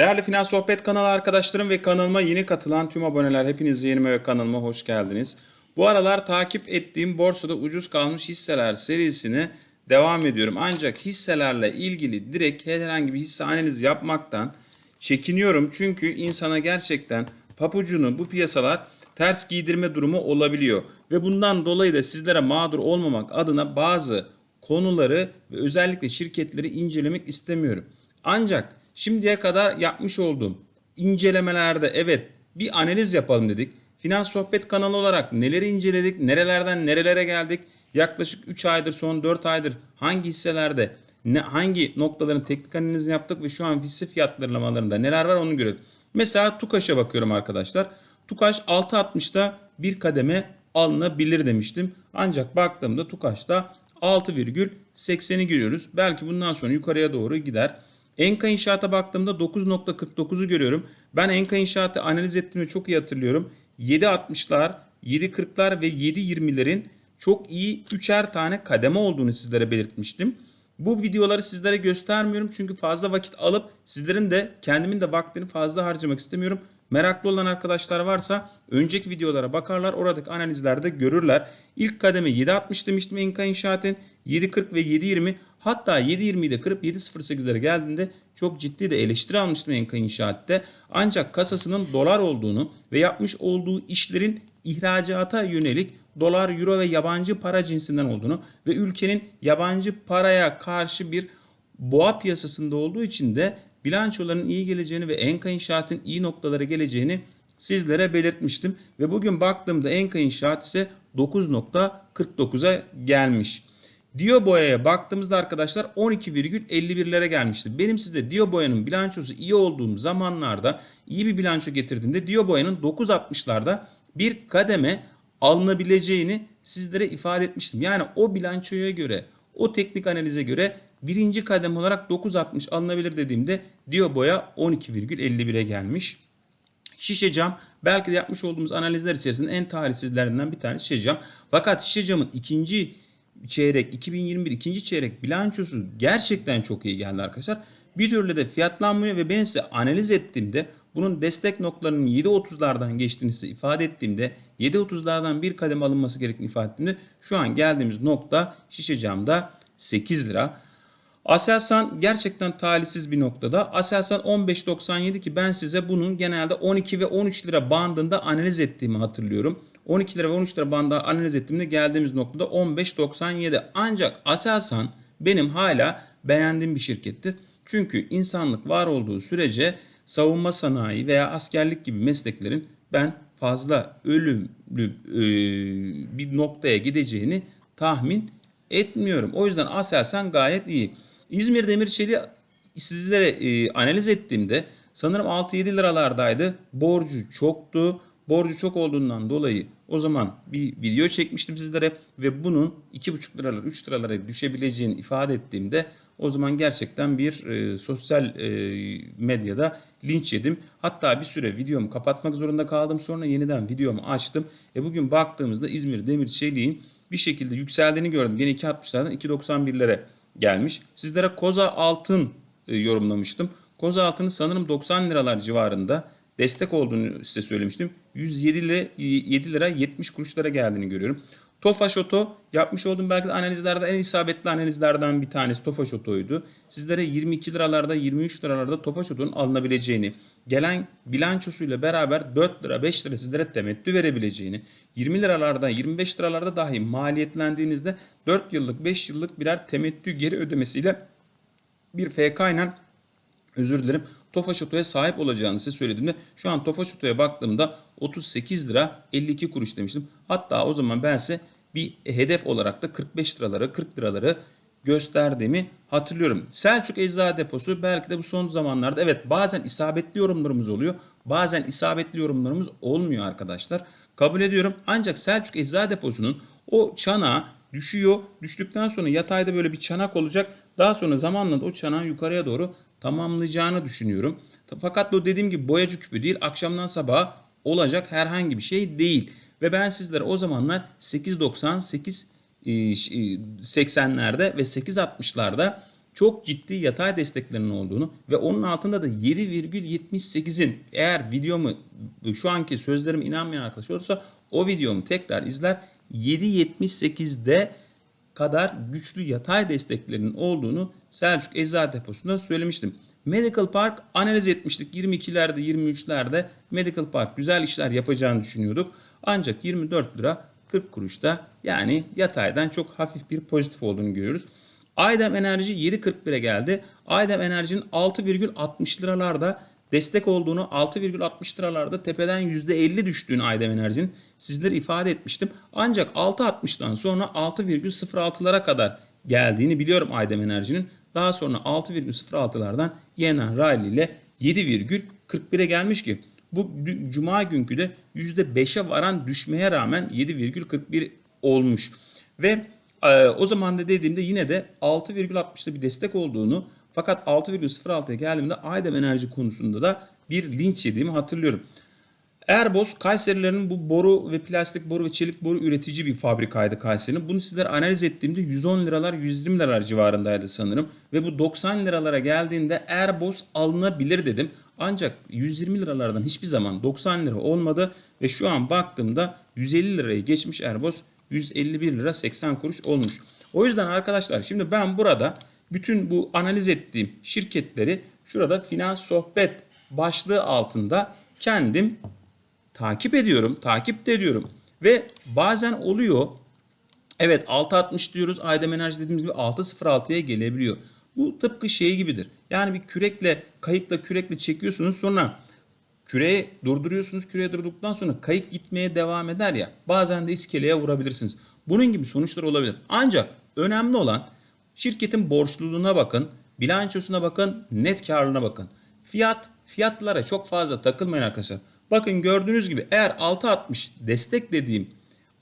Değerli Finans Sohbet kanalı arkadaşlarım ve kanalıma yeni katılan tüm aboneler hepiniz yerime ve kanalıma hoş geldiniz. Bu aralar takip ettiğim borsada ucuz kalmış hisseler serisine devam ediyorum. Ancak hisselerle ilgili direkt herhangi bir hisse analizi yapmaktan çekiniyorum. Çünkü insana gerçekten papucunu bu piyasalar ters giydirme durumu olabiliyor. Ve bundan dolayı da sizlere mağdur olmamak adına bazı konuları ve özellikle şirketleri incelemek istemiyorum. Ancak şimdiye kadar yapmış olduğum incelemelerde evet bir analiz yapalım dedik. Finans Sohbet kanalı olarak neleri inceledik, nerelerden nerelere geldik, yaklaşık 3 aydır son 4 aydır hangi hisselerde ne, hangi noktaların teknik analizini yaptık ve şu an hisse fiyatlarlamalarında neler var onu görelim. Mesela TUKAŞ'a bakıyorum arkadaşlar. TUKAŞ 6.60'da bir kademe alınabilir demiştim. Ancak baktığımda TUKAŞ'ta 6,80'i görüyoruz. Belki bundan sonra yukarıya doğru gider. Enka İnşaat'a baktığımda 9.49'u görüyorum. Ben Enka İnşaat'ı analiz ettiğimi çok iyi hatırlıyorum. 7.60'lar, 7.40'lar ve 7.20'lerin çok iyi üçer tane kademe olduğunu sizlere belirtmiştim. Bu videoları sizlere göstermiyorum çünkü fazla vakit alıp sizlerin de kendimin de vaktini fazla harcamak istemiyorum. Meraklı olan arkadaşlar varsa önceki videolara bakarlar. Oradaki analizlerde görürler. İlk kademe 7.60 demiştim Enka İnşaat'ın. 7.40 ve 7.20 hatta 7.20'yi de kırıp 7.08'lere geldiğinde çok ciddi de eleştiri almıştım Enka İnşaat'te. Ancak kasasının dolar olduğunu ve yapmış olduğu işlerin ihracata yönelik dolar, euro ve yabancı para cinsinden olduğunu ve ülkenin yabancı paraya karşı bir boğa piyasasında olduğu için de bilançoların iyi geleceğini ve Enka İnşaat'ın iyi noktalara geleceğini sizlere belirtmiştim. Ve bugün baktığımda Enka İnşaat ise 9.49'a gelmiş. Dio Boya'ya baktığımızda arkadaşlar 12,51'lere gelmişti. Benim size Dio Boya'nın bilançosu iyi olduğum zamanlarda iyi bir bilanço getirdiğimde Dio Boya'nın 9.60'larda bir kademe alınabileceğini sizlere ifade etmiştim. Yani o bilançoya göre, o teknik analize göre birinci kadem olarak 9.60 alınabilir dediğimde Dio Boya 12,51'e gelmiş. Şişe cam belki de yapmış olduğumuz analizler içerisinde en talihsizlerinden bir tanesi şişe cam. Fakat şişe camın ikinci çeyrek 2021 ikinci çeyrek bilançosu gerçekten çok iyi geldi arkadaşlar. Bir türlü de fiyatlanmıyor ve ben size analiz ettiğimde bunun destek noktalarının 7.30'lardan geçtiğini size ifade ettiğimde 7.30'lardan bir kadem alınması gerektiğini ifade ettiğimde şu an geldiğimiz nokta şişe camda 8 lira. Aselsan gerçekten talihsiz bir noktada. Aselsan 15.97 ki ben size bunun genelde 12 ve 13 lira bandında analiz ettiğimi hatırlıyorum. 12 lira ve 13 lira bandında analiz ettiğimde geldiğimiz noktada 15.97. Ancak Aselsan benim hala beğendiğim bir şirkettir. Çünkü insanlık var olduğu sürece savunma sanayi veya askerlik gibi mesleklerin ben fazla ölümlü e, bir noktaya gideceğini tahmin etmiyorum. O yüzden Aselsan gayet iyi. İzmir Demir Çelik'i sizlere e, analiz ettiğimde sanırım 6-7 liralardaydı. Borcu çoktu. Borcu çok olduğundan dolayı o zaman bir video çekmiştim sizlere ve bunun 2,5 liralar 3 liralara düşebileceğini ifade ettiğimde o zaman gerçekten bir e, sosyal e, medyada linç yedim. Hatta bir süre videomu kapatmak zorunda kaldım. Sonra yeniden videomu açtım. E bugün baktığımızda İzmir Demir Çelik'in bir şekilde yükseldiğini gördüm. Yine 2.60'lardan 2.91'lere gelmiş. Sizlere Koza Altın e, yorumlamıştım. Koza Altın'ın sanırım 90 liralar civarında destek olduğunu size söylemiştim. 107 lira, 7 lira 70 kuruşlara geldiğini görüyorum. Tofaş Oto yapmış olduğum belki de analizlerde en isabetli analizlerden bir tanesi Tofaş Oto'ydu. Sizlere 22 liralarda 23 liralarda Tofaş Oto'nun alınabileceğini, gelen bilançosuyla beraber 4 lira 5 lira sizlere temettü verebileceğini, 20 liralarda 25 liralarda dahi maliyetlendiğinizde 4 yıllık 5 yıllık birer temettü geri ödemesiyle bir FK ile özür dilerim Tofaş Oto'ya sahip olacağını size söylediğimde şu an Tofaş Oto'ya baktığımda 38 lira 52 kuruş demiştim. Hatta o zaman ben size bir hedef olarak da 45 liraları 40 liraları gösterdiğimi hatırlıyorum. Selçuk Eczacı Deposu belki de bu son zamanlarda evet bazen isabetli yorumlarımız oluyor. Bazen isabetli yorumlarımız olmuyor arkadaşlar. Kabul ediyorum. Ancak Selçuk Eczacı Deposu'nun o çanağı düşüyor. Düştükten sonra yatayda böyle bir çanak olacak. Daha sonra zamanla da o çanağı yukarıya doğru tamamlayacağını düşünüyorum. Fakat bu dediğim gibi boyacı küpü değil. Akşamdan sabaha olacak herhangi bir şey değil. Ve ben sizlere o zamanlar 8.90, 8 80'lerde ve 8.60'larda çok ciddi yatay desteklerinin olduğunu ve onun altında da 7,78'in eğer videomu şu anki sözlerime inanmayan arkadaş olursa o videomu tekrar izler 7.78'de kadar güçlü yatay desteklerinin olduğunu Selçuk Eczane Deposu'nda söylemiştim. Medical Park analiz etmiştik. 22'lerde 23'lerde Medical Park güzel işler yapacağını düşünüyorduk. Ancak 24 lira 40 kuruşta yani yataydan çok hafif bir pozitif olduğunu görüyoruz. Aydem Enerji 7.41'e geldi. Aydem Enerji'nin 6,60 liralarda destek olduğunu 6,60 liralarda tepeden %50 düştüğünü Aydem Enerji'nin sizlere ifade etmiştim. Ancak 6.60'dan sonra 6,06'lara kadar geldiğini biliyorum Aydem Enerji'nin. Daha sonra 6,06'lardan yenen rally ile 7,41'e gelmiş ki bu cuma günkü de %5'e varan düşmeye rağmen 7,41 olmuş. Ve e, o zaman da dediğimde yine de 6,60'da bir destek olduğunu fakat 6,06'ya geldiğimde Aydem Enerji konusunda da bir linç yediğimi hatırlıyorum. Erbos Kayserilerin bu boru ve plastik boru ve çelik boru üretici bir fabrikaydı Kayseri'nin. Bunu sizler analiz ettiğimde 110 liralar 120 liralar civarındaydı sanırım. Ve bu 90 liralara geldiğinde Erbos alınabilir dedim. Ancak 120 liralardan hiçbir zaman 90 lira olmadı ve şu an baktığımda 150 lirayı geçmiş Erbos 151 lira 80 kuruş olmuş. O yüzden arkadaşlar şimdi ben burada bütün bu analiz ettiğim şirketleri şurada finans sohbet başlığı altında kendim takip ediyorum, takip de ediyorum. Ve bazen oluyor. Evet 6.60 diyoruz. Aydem Enerji dediğimiz gibi 6.06'ya gelebiliyor. Bu tıpkı şey gibidir. Yani bir kürekle, kayıkla kürekle çekiyorsunuz sonra küreği durduruyorsunuz. Küreği durdurduktan sonra kayık gitmeye devam eder ya. Bazen de iskeleye vurabilirsiniz. Bunun gibi sonuçlar olabilir. Ancak önemli olan şirketin borçluluğuna bakın, bilançosuna bakın, net karlılığına bakın. Fiyat, fiyatlara çok fazla takılmayın arkadaşlar. Bakın gördüğünüz gibi eğer 6.60 destek dediğim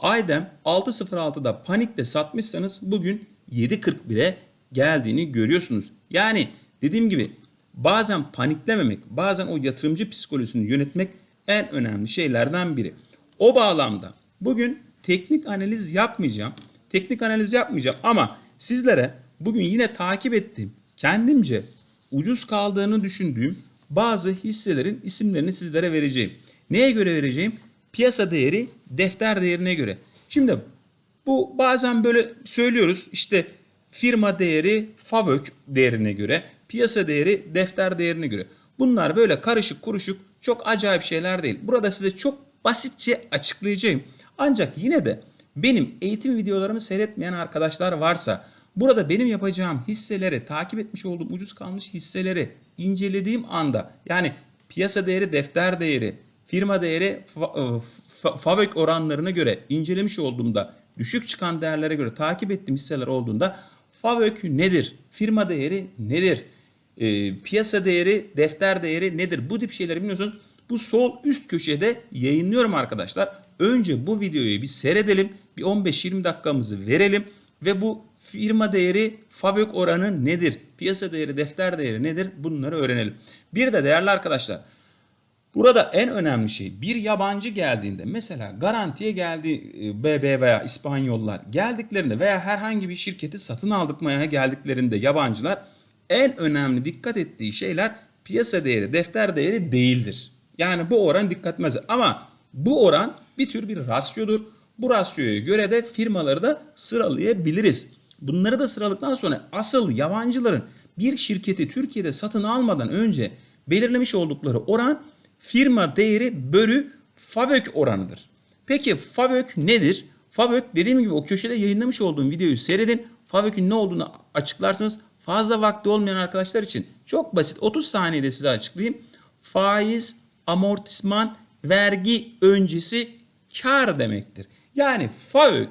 Aydem 6.06'da panikle satmışsanız bugün 7.41'e geldiğini görüyorsunuz. Yani dediğim gibi bazen paniklememek, bazen o yatırımcı psikolojisini yönetmek en önemli şeylerden biri. O bağlamda bugün teknik analiz yapmayacağım. Teknik analiz yapmayacağım ama sizlere bugün yine takip ettiğim, kendimce ucuz kaldığını düşündüğüm bazı hisselerin isimlerini sizlere vereceğim. Neye göre vereceğim? Piyasa değeri defter değerine göre. Şimdi bu bazen böyle söylüyoruz işte firma değeri FAVÖK değerine göre, piyasa değeri defter değerine göre. Bunlar böyle karışık kuruşuk çok acayip şeyler değil. Burada size çok basitçe açıklayacağım. Ancak yine de benim eğitim videolarımı seyretmeyen arkadaşlar varsa burada benim yapacağım hisseleri, takip etmiş olduğum ucuz kalmış hisseleri incelediğim anda yani piyasa değeri, defter değeri, firma değeri, FAVÖK oranlarına göre incelemiş olduğumda düşük çıkan değerlere göre takip ettiğim hisseler olduğunda FAVÖK nedir? Firma değeri nedir? E, piyasa değeri, defter değeri nedir? Bu tip şeyleri biliyorsunuz. Bu sol üst köşede yayınlıyorum arkadaşlar. Önce bu videoyu bir seyredelim. Bir 15-20 dakikamızı verelim. Ve bu firma değeri, FAVÖK oranı nedir? Piyasa değeri, defter değeri nedir? Bunları öğrenelim. Bir de değerli arkadaşlar. Burada en önemli şey bir yabancı geldiğinde mesela garantiye geldi BB veya İspanyollar geldiklerinde veya herhangi bir şirketi satın aldıkmaya geldiklerinde yabancılar en önemli dikkat ettiği şeyler piyasa değeri, defter değeri değildir. Yani bu oran dikkat etmez. Ama bu oran bir tür bir rasyodur. Bu rasyoya göre de firmaları da sıralayabiliriz. Bunları da sıraladıktan sonra asıl yabancıların bir şirketi Türkiye'de satın almadan önce belirlemiş oldukları oran firma değeri bölü FAVÖK oranıdır. Peki FAVÖK nedir? FAVÖK dediğim gibi o köşede yayınlamış olduğum videoyu seyredin. FAVÖK'ün ne olduğunu açıklarsınız. Fazla vakti olmayan arkadaşlar için çok basit 30 saniyede size açıklayayım. Faiz, amortisman, vergi öncesi kar demektir. Yani FAVÖK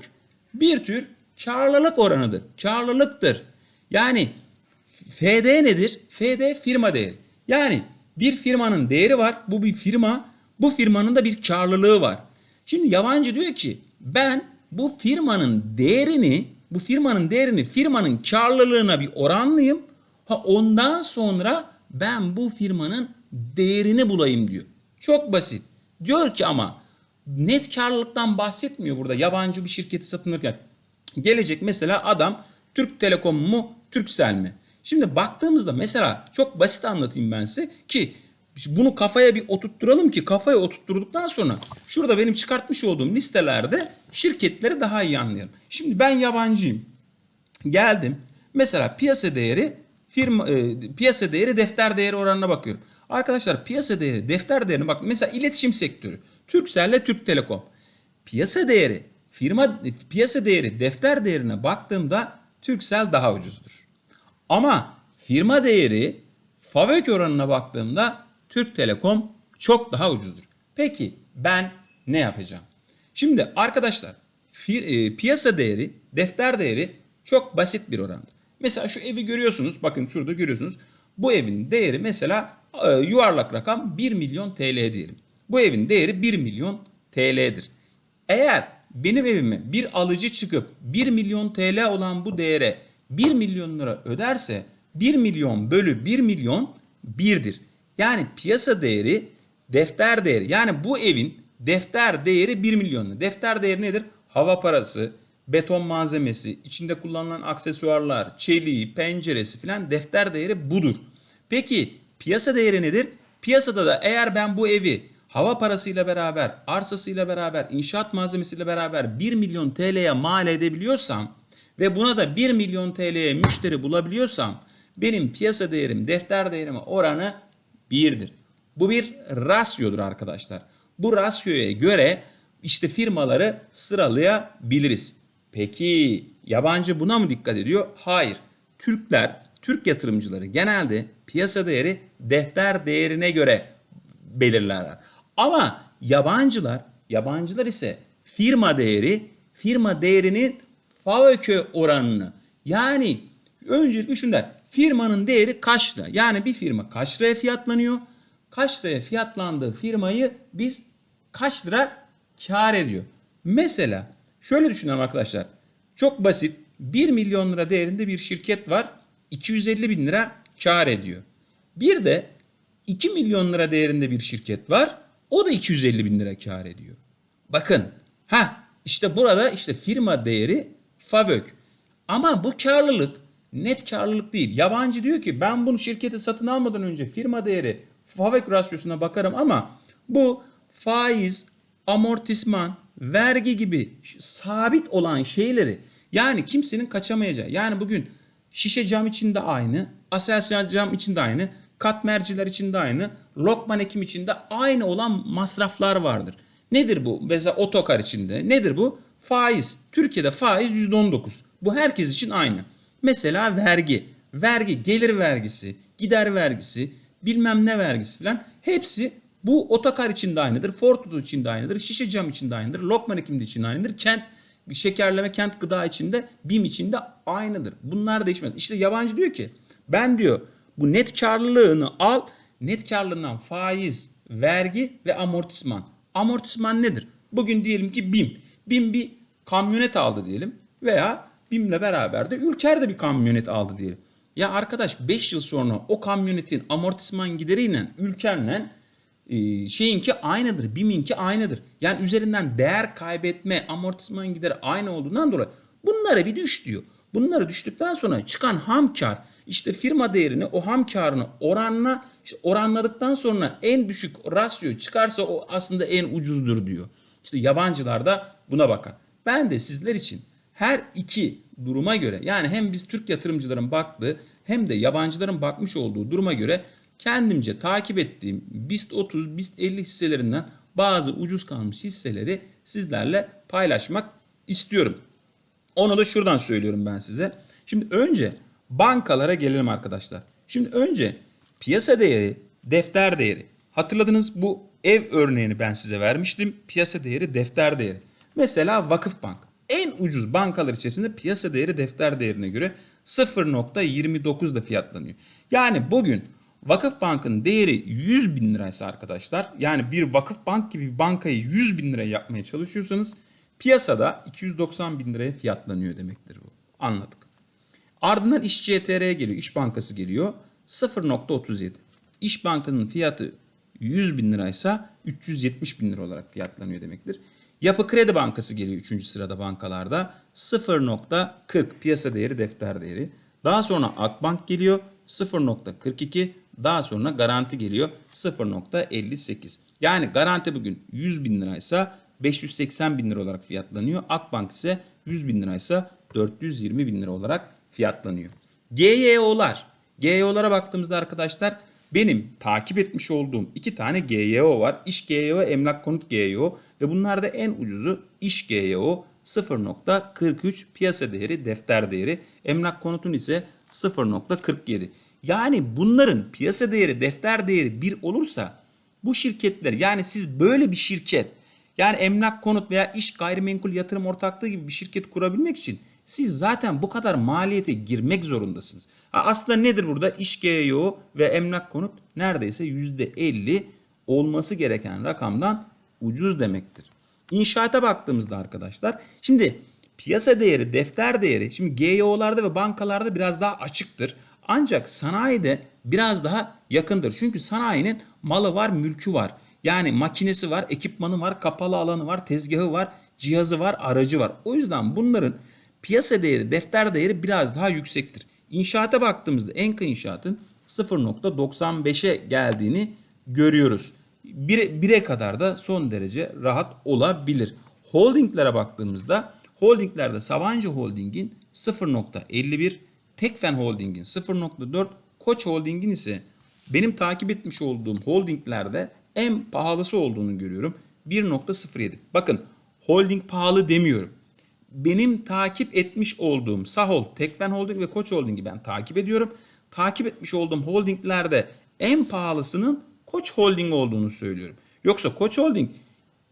bir tür karlılık oranıdır. Karlılıktır. Yani FD nedir? FD firma değeri. Yani bir firmanın değeri var. Bu bir firma. Bu firmanın da bir karlılığı var. Şimdi yabancı diyor ki ben bu firmanın değerini bu firmanın değerini firmanın karlılığına bir oranlayayım. Ha ondan sonra ben bu firmanın değerini bulayım diyor. Çok basit. Diyor ki ama net karlılıktan bahsetmiyor burada yabancı bir şirketi satın alırken. Gelecek mesela adam Türk Telekom mu Türksel mi? Şimdi baktığımızda mesela çok basit anlatayım ben size ki bunu kafaya bir oturtturalım ki kafaya oturtturduktan sonra şurada benim çıkartmış olduğum listelerde şirketleri daha iyi anlayalım. Şimdi ben yabancıyım. Geldim. Mesela piyasa değeri firma e, piyasa değeri defter değeri oranına bakıyorum. Arkadaşlar piyasa değeri defter değerine bak mesela iletişim sektörü Turkcell ile Türk Telekom. Piyasa değeri firma piyasa değeri defter değerine baktığımda Turkcell daha ucuzdur. Ama firma değeri FAVÖK oranına baktığımda Türk Telekom çok daha ucuzdur. Peki ben ne yapacağım? Şimdi arkadaşlar fir, e, piyasa değeri, defter değeri çok basit bir orandır. Mesela şu evi görüyorsunuz. Bakın şurada görüyorsunuz. Bu evin değeri mesela e, yuvarlak rakam 1 milyon TL diyelim. Bu evin değeri 1 milyon TL'dir. Eğer benim evime bir alıcı çıkıp 1 milyon TL olan bu değere 1 milyon lira öderse 1 milyon bölü 1 milyon 1'dir. Yani piyasa değeri defter değeri. Yani bu evin defter değeri 1 milyon lira. Defter değeri nedir? Hava parası, beton malzemesi, içinde kullanılan aksesuarlar, çeliği, penceresi filan defter değeri budur. Peki piyasa değeri nedir? Piyasada da eğer ben bu evi hava parasıyla beraber, arsasıyla beraber, inşaat malzemesiyle beraber 1 milyon TL'ye mal edebiliyorsam ve buna da 1 milyon TL'ye müşteri bulabiliyorsam benim piyasa değerim defter değerime oranı 1'dir. Bu bir rasyodur arkadaşlar. Bu rasyoya göre işte firmaları sıralayabiliriz. Peki yabancı buna mı dikkat ediyor? Hayır. Türkler, Türk yatırımcıları genelde piyasa değeri defter değerine göre belirlerler. Ama yabancılar, yabancılar ise firma değeri, firma değerinin FAVÖKÖ oranını yani öncelikle şundan firmanın değeri kaç lira? Yani bir firma kaç liraya fiyatlanıyor? Kaç liraya fiyatlandığı firmayı biz kaç lira kar ediyor? Mesela şöyle düşünelim arkadaşlar. Çok basit. 1 milyon lira değerinde bir şirket var. 250 bin lira kar ediyor. Bir de 2 milyon lira değerinde bir şirket var. O da 250 bin lira kar ediyor. Bakın. Ha işte burada işte firma değeri FAVÖK. Ama bu karlılık net karlılık değil. Yabancı diyor ki ben bunu şirketi satın almadan önce firma değeri FAVÖK rasyosuna bakarım ama bu faiz, amortisman, vergi gibi sabit olan şeyleri yani kimsenin kaçamayacağı. Yani bugün şişe cam içinde aynı, asel cam içinde aynı, katmerciler içinde aynı, lokman ekim içinde aynı olan masraflar vardır. Nedir bu? Mesela otokar içinde. Nedir bu? Faiz. Türkiye'de faiz %19. Bu herkes için aynı. Mesela vergi. Vergi, gelir vergisi, gider vergisi, bilmem ne vergisi falan hepsi bu otokar için de aynıdır. Ford için de aynıdır. Şişe cam için de aynıdır. Lokman ekimde için de aynıdır. Kent şekerleme kent gıda içinde BİM içinde aynıdır. Bunlar değişmez. İşte yabancı diyor ki ben diyor bu net karlılığını al. Net karlılığından faiz, vergi ve amortisman. Amortisman nedir? Bugün diyelim ki BİM. BİM bir kamyonet aldı diyelim veya BİM'le beraber de Ülker de bir kamyonet aldı diyelim. Ya arkadaş 5 yıl sonra o kamyonetin amortisman gideriyle Ülker'le e, şeyinki aynıdır. BİM'inki aynıdır. Yani üzerinden değer kaybetme, amortisman gideri aynı olduğundan dolayı bunlara bir düş diyor. Bunları düştükten sonra çıkan ham kar işte firma değerini o ham karını oranla işte oranladıktan sonra en düşük rasyo çıkarsa o aslında en ucuzdur diyor. İşte yabancılar da buna bakar. Ben de sizler için her iki duruma göre yani hem biz Türk yatırımcıların baktığı hem de yabancıların bakmış olduğu duruma göre kendimce takip ettiğim BIST 30, BIST 50 hisselerinden bazı ucuz kalmış hisseleri sizlerle paylaşmak istiyorum. Onu da şuradan söylüyorum ben size. Şimdi önce bankalara gelelim arkadaşlar. Şimdi önce piyasa değeri, defter değeri. Hatırladınız bu ev örneğini ben size vermiştim. Piyasa değeri, defter değeri. Mesela Vakıfbank. En ucuz bankalar içerisinde piyasa değeri defter değerine göre 0.29'da fiyatlanıyor. Yani bugün Vakıfbank'ın değeri 100 bin liraysa arkadaşlar yani bir Vakıfbank gibi bir bankayı 100 bin liraya yapmaya çalışıyorsanız piyasada 290 bin liraya fiyatlanıyor demektir bu. Anladık. Ardından İş CTR'ye geliyor. İş Bankası geliyor. 0.37. İş Bankası'nın fiyatı 100 bin liraysa 370 bin lira olarak fiyatlanıyor demektir. Yapı Kredi Bankası geliyor 3. sırada bankalarda. 0.40 piyasa değeri defter değeri. Daha sonra Akbank geliyor 0.42. Daha sonra garanti geliyor 0.58. Yani garanti bugün 100 bin liraysa 580 bin lira olarak fiyatlanıyor. Akbank ise 100 bin liraysa 420 bin lira olarak fiyatlanıyor. GYO'lar. GYO'lara baktığımızda arkadaşlar benim takip etmiş olduğum iki tane GYO var. İş GYO, emlak konut GYO ve bunlarda en ucuzu iş GYO 0.43 piyasa değeri, defter değeri. Emlak konutun ise 0.47. Yani bunların piyasa değeri, defter değeri 1 olursa bu şirketler yani siz böyle bir şirket yani emlak konut veya iş gayrimenkul yatırım ortaklığı gibi bir şirket kurabilmek için siz zaten bu kadar maliyete girmek zorundasınız. Aslında nedir burada? İş GEO ve emlak konut neredeyse %50 olması gereken rakamdan ucuz demektir. İnşaata baktığımızda arkadaşlar şimdi piyasa değeri, defter değeri şimdi GEO'larda ve bankalarda biraz daha açıktır. Ancak sanayide biraz daha yakındır. Çünkü sanayinin malı var, mülkü var. Yani makinesi var, ekipmanı var, kapalı alanı var, tezgahı var, cihazı var, aracı var. O yüzden bunların piyasa değeri, defter değeri biraz daha yüksektir. İnşaata baktığımızda Enka İnşaat'ın 0.95'e geldiğini görüyoruz. 1'e kadar da son derece rahat olabilir. Holdinglere baktığımızda holdinglerde Sabancı Holding'in 0.51, Tekfen Holding'in 0.4, Koç Holding'in ise benim takip etmiş olduğum holdinglerde en pahalısı olduğunu görüyorum. 1.07. Bakın holding pahalı demiyorum. Benim takip etmiş olduğum Sahol, Tekfen Holding ve Koç Holding'i ben takip ediyorum. Takip etmiş olduğum holdinglerde en pahalısının Koç Holding olduğunu söylüyorum. Yoksa Koç Holding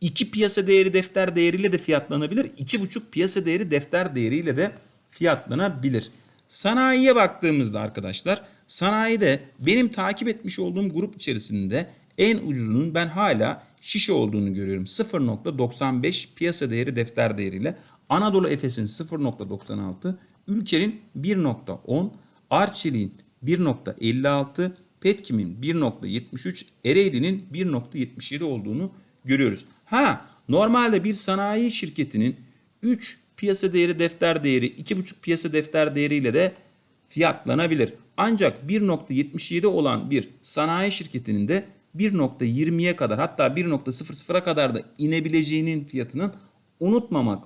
2 piyasa değeri defter değeriyle de fiyatlanabilir. 2,5 piyasa değeri defter değeriyle de fiyatlanabilir. Sanayiye baktığımızda arkadaşlar sanayide benim takip etmiş olduğum grup içerisinde en ucuzunun ben hala şişe olduğunu görüyorum. 0.95 piyasa değeri defter değeriyle. Anadolu Efes'in 0.96, Ülker'in 1.10, Arçelik'in 1.56, Petkim'in 1.73, Ereğli'nin 1.77 olduğunu görüyoruz. Ha normalde bir sanayi şirketinin 3 piyasa değeri defter değeri 2,5 piyasa defter değeriyle de fiyatlanabilir. Ancak 1.77 olan bir sanayi şirketinin de 1.20'ye kadar hatta 1.00'a kadar da inebileceğinin fiyatının unutmamak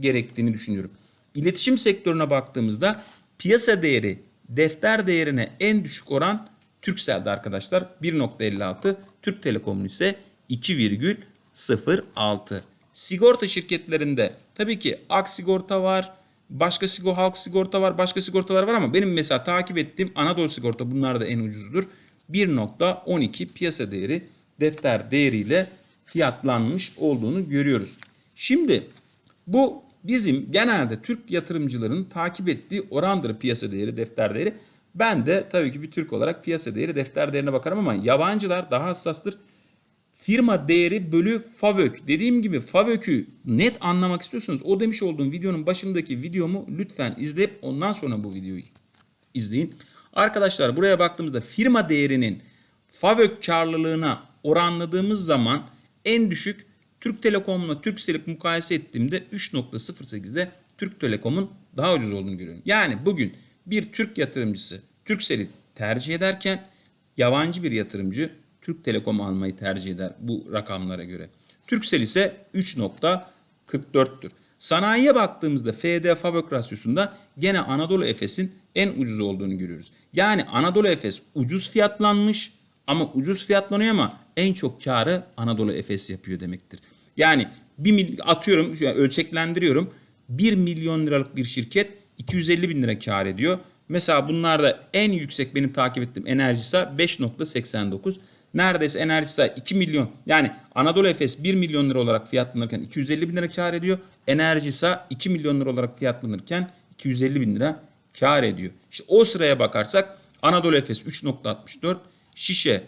gerektiğini düşünüyorum. İletişim sektörüne baktığımızda piyasa değeri defter değerine en düşük oran Turkcell'de arkadaşlar 1.56, Türk Telekom'un ise 2,06. Sigorta şirketlerinde tabii ki Ak Sigorta var, başka sigor, halk sigorta var, başka sigortalar var ama benim mesela takip ettiğim Anadolu Sigorta bunlar da en ucuzdur. 1.12 piyasa değeri defter değeriyle fiyatlanmış olduğunu görüyoruz. Şimdi bu bizim genelde Türk yatırımcıların takip ettiği orandır piyasa değeri, defter değeri. Ben de tabii ki bir Türk olarak piyasa değeri, defter değerine bakarım ama yabancılar daha hassastır. Firma değeri bölü FAVÖK. Dediğim gibi FAVÖK'ü net anlamak istiyorsanız o demiş olduğum videonun başındaki videomu lütfen izleyip ondan sonra bu videoyu izleyin. Arkadaşlar buraya baktığımızda firma değerinin FAVÖK karlılığına oranladığımız zaman en düşük Türk Telekom'la Turkcell'i mukayese ettiğimde 3.08'de Türk Telekom'un daha ucuz olduğunu görüyorum. Yani bugün bir Türk yatırımcısı Turkcell'i tercih ederken yabancı bir yatırımcı Türk Telekom almayı tercih eder bu rakamlara göre. Turkcell ise 3.44'tür. Sanayiye baktığımızda FD Fabök rasyosunda gene Anadolu Efes'in en ucuz olduğunu görüyoruz. Yani Anadolu Efes ucuz fiyatlanmış ama ucuz fiyatlanıyor ama en çok karı Anadolu Efes yapıyor demektir. Yani bir atıyorum ölçeklendiriyorum. 1 milyon liralık bir şirket 250 bin lira kar ediyor. Mesela bunlarda en yüksek benim takip ettiğim Enerjisa 5.89. Neredeyse Enerjisa 2 milyon yani Anadolu Efes 1 milyon lira olarak fiyatlanırken 250 bin lira kar ediyor. Enerjisa 2 milyon lira olarak fiyatlanırken 250 bin lira kar ediyor. İşte o sıraya bakarsak Anadolu Efes 3.64, Şişe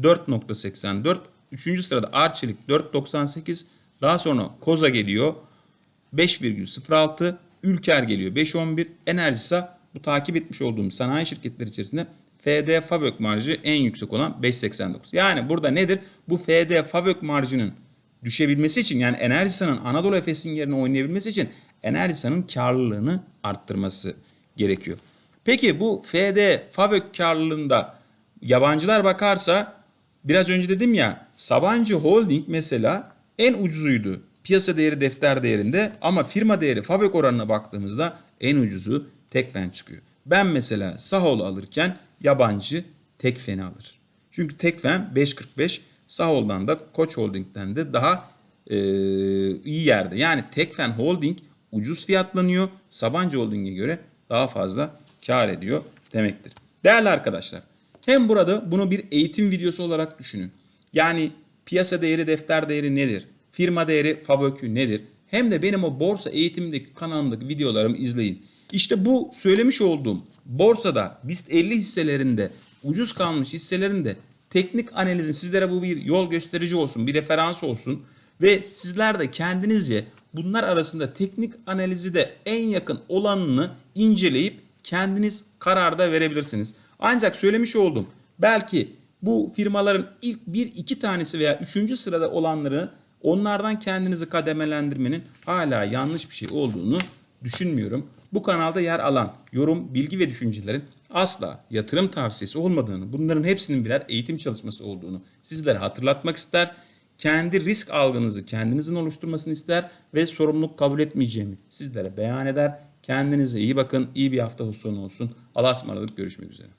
4.84, 3. sırada Arçelik 4.98, daha sonra Koza geliyor 5,06, Ülker geliyor 5.11, Enerjisa bu takip etmiş olduğum sanayi şirketleri içerisinde FD Fabök marjı en yüksek olan 5.89. Yani burada nedir? Bu FD Fabök marjının düşebilmesi için yani Enerjisa'nın Anadolu Efes'in yerine oynayabilmesi için Enerjisa'nın karlılığını arttırması gerekiyor. Peki bu FD Favök karlılığında yabancılar bakarsa biraz önce dedim ya Sabancı Holding mesela en ucuzuydu. Piyasa değeri defter değerinde ama firma değeri Favök oranına baktığımızda en ucuzu Tekfen çıkıyor. Ben mesela Sahol alırken yabancı Tekfen'i alır. Çünkü Tekfen 5.45 Sahol'dan da Koç Holding'den de daha e, iyi yerde. Yani Tekfen Holding ucuz fiyatlanıyor. Sabancı Holding'e göre daha fazla kar ediyor demektir. Değerli arkadaşlar hem burada bunu bir eğitim videosu olarak düşünün. Yani piyasa değeri, defter değeri nedir? Firma değeri, fabökü nedir? Hem de benim o borsa eğitimindeki kanalımdaki videolarımı izleyin. İşte bu söylemiş olduğum borsada BIST 50 hisselerinde ucuz kalmış hisselerinde teknik analizin sizlere bu bir yol gösterici olsun, bir referans olsun ve sizler de kendinizce bunlar arasında teknik analizi de en yakın olanını inceleyip kendiniz kararda verebilirsiniz. Ancak söylemiş oldum. Belki bu firmaların ilk bir iki tanesi veya üçüncü sırada olanları onlardan kendinizi kademelendirmenin hala yanlış bir şey olduğunu düşünmüyorum. Bu kanalda yer alan yorum, bilgi ve düşüncelerin asla yatırım tavsiyesi olmadığını, bunların hepsinin birer eğitim çalışması olduğunu sizlere hatırlatmak ister. Kendi risk algınızı kendinizin oluşturmasını ister ve sorumluluk kabul etmeyeceğimi sizlere beyan eder. Kendinize iyi bakın, iyi bir hafta sonu olsun. Allah'a ısmarladık, görüşmek üzere.